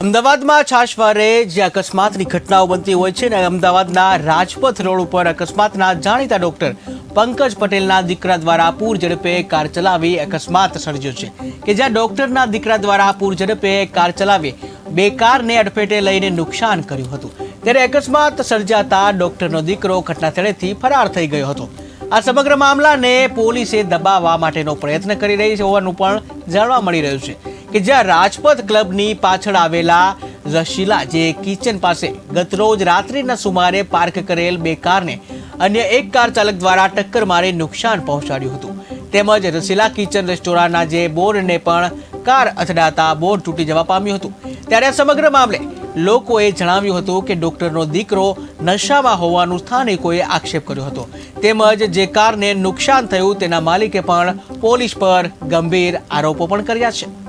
અમદાવાદમાં છાશવારે જે અકસ્માતની ઘટનાઓ બનતી હોય છે ને અમદાવાદના રાજપથ રોડ ઉપર અકસ્માતના જાણીતા ડોક્ટર પંકજ પટેલના દીકરા દ્વારા પૂર ઝડપે કાર ચલાવી અકસ્માત સર્જ્યો છે. કે જ્યાં ડોક્ટરના દીકરા દ્વારા પૂર ઝડપે કાર ચલાવી બે કારને અડફેટે લઈને નુકસાન કર્યું હતું. ત્યારે અકસ્માત સર્જાતા ડોક્ટરનો દીકરો ઘટનાસ્થળેથી ફરાર થઈ ગયો હતો. આ સમગ્ર મામલાને પોલીસે દબાવવા માટેનો પ્રયત્ન કરી રહી હોવાનું પણ જાણવા મળી રહ્યું છે. કે જ્યાં રાજપથ ક્લબની પાછળ આવેલા રશીલા જે કિચન પાસે ગતરોજ રાત્રિના સુમારે પાર્ક કરેલ બે કારને અન્ય એક કાર ચાલક દ્વારા ટક્કર મારી નુકસાન પહોંચાડ્યું હતું. તેમજ રસીલા કિચન રેસ્ટોરાંના જે બોર્ડને પણ કાર અથડાતા બોર્ડ તૂટી જવા પામ્યું હતું. ત્યારે આ સમગ્ર મામલે લોકોએ જણાવ્યું હતું કે ડોક્ટરનો દીકરો નશામાં હોવાનું સ્થાનિકોએ આક્ષેપ કર્યો હતો. તેમજ જે કારને નુકસાન થયું તેના માલિકે પણ પોલીસ પર ગંભીર આરોપો પણ કર્યા છે.